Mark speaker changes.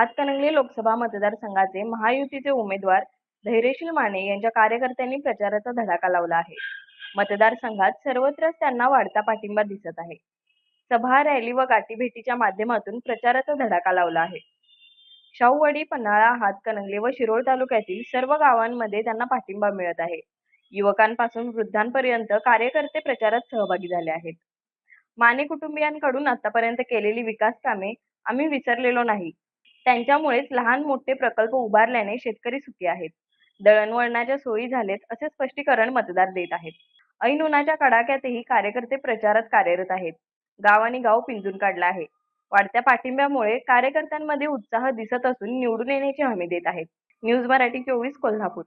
Speaker 1: हातकणंगले लोकसभा मतदारसंघाचे महायुतीचे उमेदवार धैर्यशील माने यांच्या कार्यकर्त्यांनी प्रचाराचा धडाका लावला आहे. मतदारसंघात सर्वत्रच त्यांना वाढता पाठिंबा दिसत आहे. सभा रॅली व गाठीभेटीच्या माध्यमातून प्रचाराचा धडाका लावला आहे. शाहूवाडी पन्हाळा हातकणंगले व शिरोळ तालुक्यातील सर्व गावांमध्ये त्यांना पाठिंबा मिळत आहे. युवकांपासून वृद्धांपर्यंत कार्यकर्ते प्रचारात सहभागी झाले आहेत. माने कुटुंबियांकडून आतापर्यंत केलेली विकास कामे आम्ही विसरलेलो नाही. त्यांच्यामुळेच लहान मोठे प्रकल्प उभारल्याने शेतकरी सुखी आहेत. दळणवळणाच्या सोयी झालेत असे स्पष्टीकरण मतदार देत आहेत. ऐन उन्हाच्या कडाक्यातही कार्यकर्ते प्रचारात कार्यरत आहेत. गावाने गाव पिंजून काढला आहे. वाढत्या पाठिंब्यामुळे कार्यकर्त्यांमध्ये उत्साह दिसत असून निवडून येण्याची हमी देत आहेत. न्यूज मराठी चोवीस कोल्हापूर.